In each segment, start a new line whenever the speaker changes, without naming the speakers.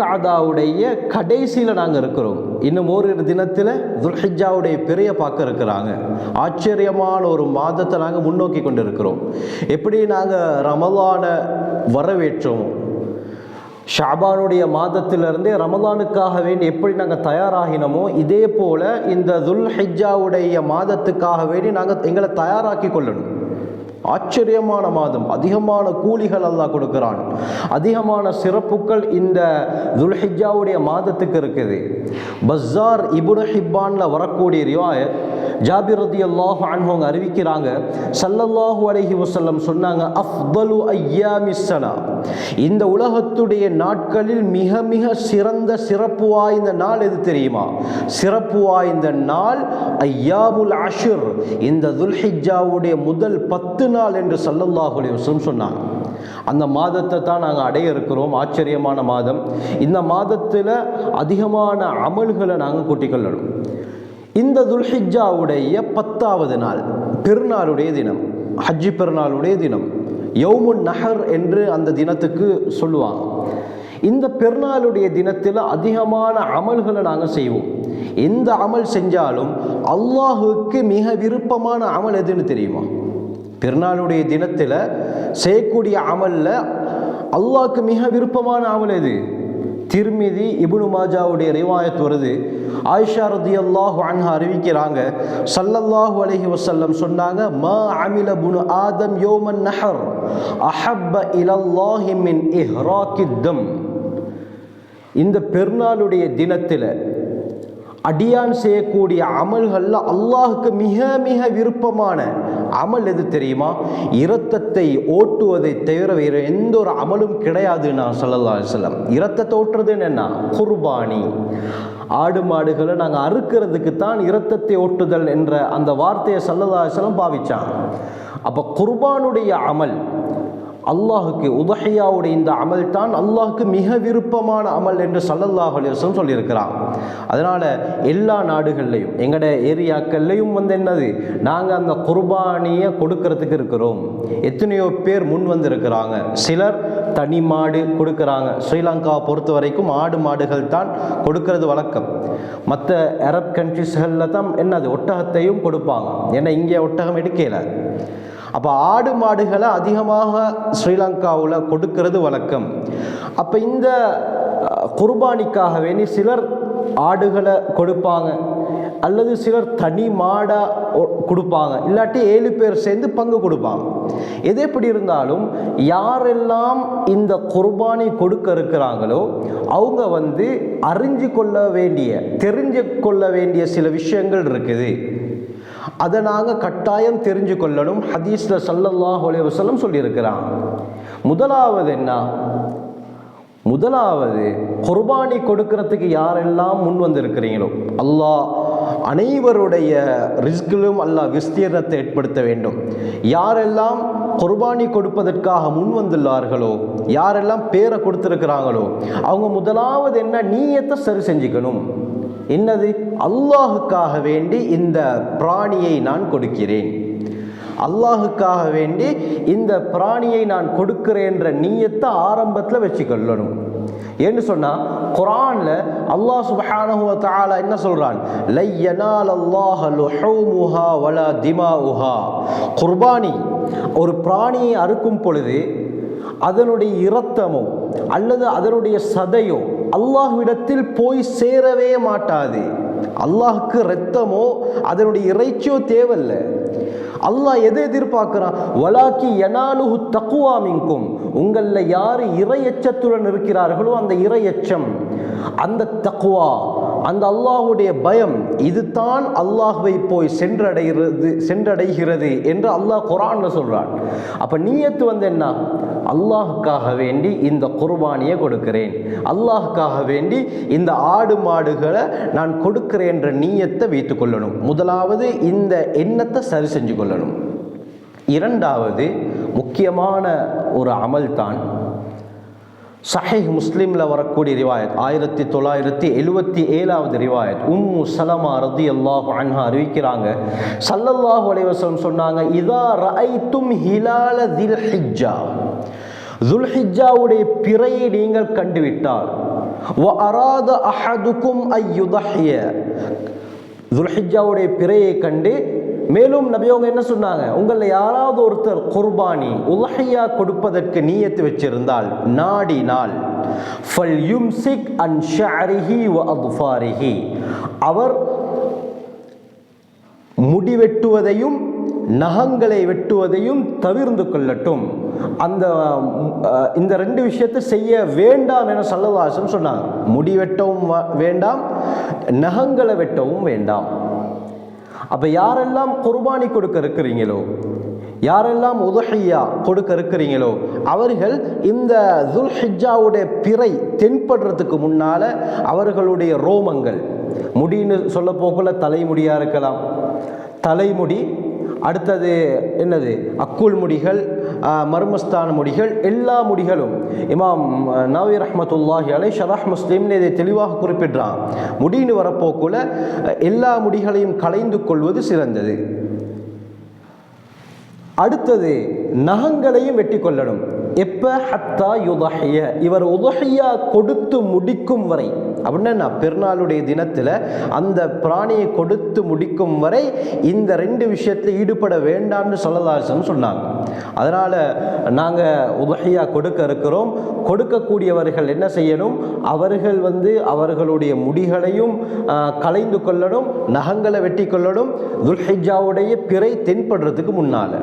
துல்காதாவுடைய கடைசியில் நாங்கள் இருக்கிறோம். இன்னும் ஓரிரு தினத்தில் துல்ஹிஜாவுடைய பெரிய பார்க்க இருக்கிறாங்க. ஆச்சரியமான ஒரு மாதத்தை நாங்கள் முன்னோக்கி கொண்டு இருக்கிறோம் எப்படி நாங்கள் ரமலான வரவேற்றோம்? ஷாபானுடைய மாதத்திலிருந்தே ரமலானுக்காக வேண்டி எப்படி நாங்கள் தயாராகினோமோ இதே போல் இந்த துல் ஹிஜ்ஜாவுடைய மாதத்துக்காக வேண்டி நாங்கள் எங்களை தயாராக்கி கொள்ளணும். ஆச்சரியமான மாதம். அதிகமான கூலிகள் அல்லாஹ் கொடுக்கிறான். அதிகமான சிறப்புகள் இந்த துல்ஹிஜாவுடைய மாதத்துக்கு இருக்குது. பஸ்ஸார் இபுன் ஹிப்பான்ல வரக்கூடிய ரிவாயத் ஜாபிர் ரதி அல்லாஹு அவங்க அறிவிக்கிறாங்க சல்லல்லாஹு அலஹி வசல்லம் சொன்னாங்க அஃதலு ஐயாமிஸ்ஸனா இந்த உலகத்துடைய நாட்களில் மிக மிக சிறந்த சிறப்பு வாய்ந்த நாள் எது தெரியுமா? சிறப்பு வாய்ந்த நாள் ஐயாபுல் அஷுர். இந்த துல்ஹிஜாவுடைய முதல் பத்து நாள் என்று சல்லல்லாஹு அலி வசலம் சொன்னாங்க. அந்த மாதத்தை தான் நாங்கள் அடைய இருக்கிறோம். ஆச்சரியமான மாதம். இந்த மாதத்தில் அதிகமான அமல்களை நாங்கள் கூட்டிக்கொள்ளணும் இந்த துல்ஹிஜாவுடைய பத்தாவது நாள் பெருநாளுடைய தினம் ஹஜ்ஜி பெருநாளுடைய தினம் யௌமுன் நஹர் என்று அந்த தினத்துக்கு சொல்லுவாங்க. இந்த பெருநாளுடைய தினத்தில் அதிகமான அமல்களை நாங்கள் செய்வோம். எந்த அமல் செஞ்சாலும் அல்லாஹுக்கு மிக விருப்பமான அமல் எதுன்னு தெரியுமா? பெருநாளுடைய தினத்தில் செய்யக்கூடிய அமலில் அல்லாஹுக்கு மிக விருப்பமான அமல் எது? திருமிதி இபுனு மாஜாவுடைய ரிவாயத் வருது. ஆயிஷா ரதி அல்லாஹு அன்ஹா அறிவிக்கிறாங்க சல்லல்லாஹு அலஹி வசல்லம் சொன்னாங்க மா அமில புனு ஆதம் யோமன் நஹர் அஹப்ப இலல்லாஹி மின் இஹ்ராக்கித்தம் இந்த பெருநாளுடைய தினத்தில் அடியான் செய்யக்கூடிய அமல்களில் அல்லாஹுக்கு மிக மிக விருப்பமான அமல் எது தெரியுமா? இரத்தத்தை ஓட்டுவதை தவிர வேறு எந்த ஒரு அமலும் கிடையாது நான் சொல்லலாம் செல்லம் இரத்தத்தை ஓட்டுறதுன்னு என்ன குர்பானி. ஆடு மாடுகளை நாங்கள் அறுக்கிறதுக்கு தான் இரத்தத்தை ஓட்டுதல் என்ற அந்த வார்த்தையை சல்லல்லா செல்லம் அப்போ குர்பானுடைய அமல் அல்லாஹுக்கு உதஹையாவுடைய இந்த அமல் தான் அல்லாஹுக்கு மிக விருப்பமான அமல் என்று சல்லல்லாஹ் அலிவசம் சொல்லியிருக்கிறான் அதனால் எல்லா நாடுகள்லையும் எங்களோட ஏரியாக்கள்லையும் வந்து என்னது? நாங்கள் அந்த குர்பானியை கொடுக்கறதுக்கு இருக்கிறோம். எத்தனையோ பேர் முன் வந்திருக்கிறாங்க. சிலர் தனி மாடு கொடுக்குறாங்க. ஸ்ரீலங்காவை பொறுத்த வரைக்கும் ஆடு மாடுகள் தான் கொடுக்கறது வழக்கம். மற்ற அரப் கண்ட்ரிஸ்களில் தான் என்னது? ஒட்டகத்தையும் கொடுப்பாங்க. ஏன்னா இங்கே ஒட்டகம் எடுக்கலை. அப்போ ஆடு மாடுகளை அதிகமாக ஸ்ரீலங்காவில் கொடுக்கிறது வழக்கம். அப்போ இந்த குர்பானிக்காக வேண்டி சிலர் ஆடுகளை கொடுப்பாங்க. அல்லது சிலர் தனி மாடாக ஒ- கொடுப்பாங்க. இல்லாட்டி ஏழு பேர் சேர்ந்து பங்கு கொடுப்பாங்க. எது எப்படி இருந்தாலும் யாரெல்லாம் இந்த குர்பானி கொடுக்க இருக்கிறாங்களோ அவங்க வந்து அறிஞ்சு கொள்ள வேண்டிய தெரிஞ்சு கொள்ள வேண்டிய சில விஷயங்கள் இருக்குது. அதை நாங்கள் கட்டாயம் தெரிஞ்சு கொள்ளணும். ஹதீஸில் சல்லல்லாஹ் அலைஹி சொல்லியிருக்கிறான். முதலாவது என்ன? முதலாவது குர்பானி கொடுக்கறதுக்கு யாரெல்லாம் முன் வந்திருக்கிறீங்களோ அல்லாஹ் அனைவருடைய ரிஸ்கிலும் அல்லாஹ் விஸ்தீர்ணத்தை ஏற்படுத்த வேண்டும். யாரெல்லாம் குர்பானி கொடுப்பதற்காக முன் வந்துள்ளார்களோ யாரெல்லாம் பேரை கொடுத்துருக்கிறாங்களோ அவங்க முதலாவது என்ன? நீயத்தை சரி செஞ்சுக்கணும். என்னது? அல்லாஹுக்காக வேண்டி இந்த பிராணியை நான் கொடுக்கிறேன். அல்லாஹுக்காக வேண்டி இந்த பிராணியை நான் கொடுக்கிறேன்ற நீயத்தை ஆரம்பத்தில் வச்சுக்கொள்ளணும். ஏன்னு சொன்னா குரான்ல அல்லாஹ் சுப்ஹானஹு வ தஆலா என்ன சொல்றான்? லையனால் அல்லாஹ் லுஹூமுஹா வலா திமாஉஹா. குர்பானி ஒரு பிராணியை அறுக்கும் பொழுது அதனுடைய இரத்தமோ அல்லது அதனுடைய சதையோ அல்லாஹ்விடத்தில் போய் சேரவே மாட்டாது. அல்லாஹுக்கு ரத்தமோ அதனுடைய இறைச்சியோ தேவையில்ல. அல்லாஹ் எதை எதிர்பார்க்கிறான்? வலாக்கி யனாலுஹு தக்குவா மிங்கும் உங்களில் யார் இறையச்சத்துடன் இருக்கிறார்களோ அந்த இறையச்சம் அந்த தக்குவா அந்த அல்லாஹுடைய பயம் இதுதான் அல்லாஹுவை போய் சென்றடைகிறது சென்றடைகிறது என்று அல்லாஹ் குரான்ல சொல்றான். அப்ப நீயத்து வந்து என்ன? அல்லாஹுக்காக வேண்டி இந்த குர்பானியை கொடுக்கிறேன். அல்லாஹுக்காக வேண்டி இந்த ஆடு மாடுகளை நான் கொடுக்கிறேன் என்ற நீயத்தை வைத்துக் கொள்ளணும். முதலாவது இந்த எண்ணத்தை சரி செஞ்சு கொள்ளணும். இரண்டாவது முக்கியமான ஒரு அமல் தான் சஹிஹ் முஸ்லீமில் வரக்கூடிய ரிவாயத். ஆயிரத்தி தொள்ளாயிரத்தி எழுவத்தி ஏழாவது ரிவாயத். உம்மு சலமா ரதி அல்லாஹு அன்ஹா அறிவிக்கிறாங்க. சல்லல்லாஹு அலைவசம் சொன்னாங்க இதா ரஐத்தும் ஹிலால தில் ஹிஜ்ஜா. ஜுல்ஹிஜாவுடைய பிறையை நீங்கள் கண்டுவிட்டால் அராத அஹதுக்கும் ஐயுதஹிய துல்ஹிஜாவுடைய பிறையை கண்டு மேலும் நபியவங்க என்ன சொன்னாங்க? உங்களில் யாராவது ஒருத்தர் குர்பானி உலகையா கொடுப்பதற்கு நீயத்து வச்சிருந்தால் நாடி நாள் ஃபல் யும்சிக் அன் ஷாரிஹி வ அத்ஃபாரிஹி. அவர் முடி வெட்டுவதையும் நகங்களை வெட்டுவதையும் தவிர்ந்து கொள்ளட்டும். அந்த இந்த ரெண்டு விஷயத்தை செய்ய வேண்டாம் என சல்லதாசன் சொன்னாங்க. முடி வெட்டவும் வ- வேண்டாம் நகங்களை வெட்டவும் வேண்டாம். அப்போ யாரெல்லாம் குர்பானி கொடுக்க இருக்கிறீங்களோ யாரெல்லாம் உதஹையா கொடுக்க இருக்கிறீங்களோ அவர்கள் இந்த துல்ஹிஜாவுடைய பிறை தென்படுறதுக்கு முன்னால் அவர்களுடைய ரோமங்கள். முடின்னு சொல்ல போக்குள்ள தலைமுடியாக இருக்கலாம். தலைமுடி அடுத்தது என்னது? அக்குள் முடிகள் மர்மஸ்தான முடிகள் எல்லா முடிகளும். இமாம் நவி ரஹமத்துல்லாஹி அலை ஷராஹ் முஸ்லீம்னு இதை தெளிவாக குறிப்பிடுறான். முடின்னு வரப்போக்குள்ள எல்லா முடிகளையும் கலைந்து கொள்வது சிறந்தது. அடுத்தது நகங்களையும் வெட்டி கொள்ளணும் எப்ப ஹத்தா யுதஹிய? இவர் உதஹியா கொடுத்து முடிக்கும் வரை. அப்படின்னா பெருநாளுடைய தினத்தில் அந்த பிராணியை கொடுத்து முடிக்கும் வரை இந்த ரெண்டு விஷயத்தில் ஈடுபட வேண்டாம்னு சொல்லதாசன் சொன்னாங்க. அதனால் நாங்கள் உதஹியா கொடுக்க இருக்கிறோம். கொடுக்கக்கூடியவர்கள் என்ன செய்யணும்? அவர்கள் வந்து அவர்களுடைய முடிகளையும் கலைந்து கொள்ளணும் நகங்களை வெட்டி கொள்ளணும். துல்ஹிஜாவுடைய பிறை தென்படுறதுக்கு முன்னால்.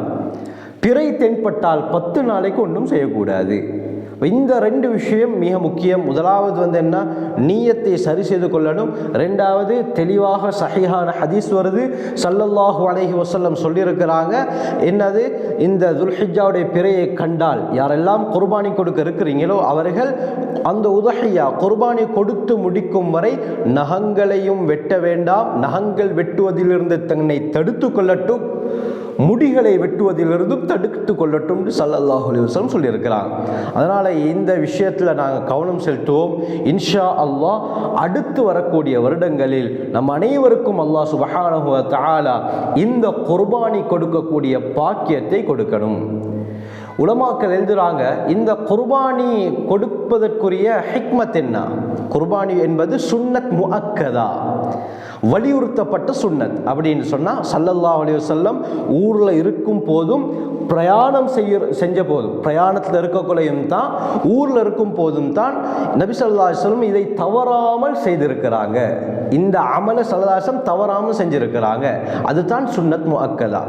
பிறை தென்பட்டால் பத்து நாளைக்கு ஒன்றும் செய்யக்கூடாது. இந்த ரெண்டு விஷயம் மிக முக்கியம். முதலாவது வந்து என்ன? நீயத்தை சரி செய்து கொள்ளணும். ரெண்டாவது தெளிவாக சஹிஹான ஹதீஸ் வருது. சல்லல்லாஹு அலஹி வசல்லம் சொல்லியிருக்கிறாங்க. என்னது? இந்த துல்ஹிஜாவுடைய பிறையை கண்டால் யாரெல்லாம் குர்பானி கொடுக்க இருக்கிறீங்களோ அவர்கள் அந்த உதகையா குர்பானி கொடுத்து முடிக்கும் வரை நகங்களையும் வெட்ட வேண்டாம். நகங்கள் வெட்டுவதிலிருந்து தன்னை தடுத்து கொள்ளட்டும். முடிகளை வெட்டுவதிலிருந்தும் தடுத்து கொள்ளட்டும் சல்லல்லாஹு அலிவசம் சொல்லியிருக்கிறாங்க அதனால் இந்த விஷயத்தில் நாங்கள் கவனம் செலுத்துவோம். இன்ஷா அல்லாஹ் அடுத்து வரக்கூடிய வருடங்களில் நம் அனைவருக்கும் அல்லாஹ் சுபஹானஹு வ இந்த குர்பானி கொடுக்கக்கூடிய பாக்கியத்தை கொடுக்கணும். உலமாக்கள் எழுதுறாங்க இந்த குர்பானி கொடுப்பதற்குரிய ஹிக்மத் என்ன? குர்பானி என்பது சுன்னத் முஅக்கதா வலியுறுத்தப்பட்ட சுன்னத். அப்படின்னு சொன்னால் சல்லல்லா அலைஹி வஸல்லம் ஊரில் இருக்கும் போதும் பிரயாணம் செய்ய செஞ்ச போதும் பிரயாணத்தில் இருக்கக்குள்ளையும் தான் ஊரில் இருக்கும் போதும் தான் நபி ஸல்லல்லாஹு அலைஹி இதை தவறாமல் செய்திருக்கிறாங்க. இந்த அமல சல்லாசம் தவறாமல் செஞ்சிருக்கிறாங்க. அதுதான் சுன்னத் முஅக்கதா.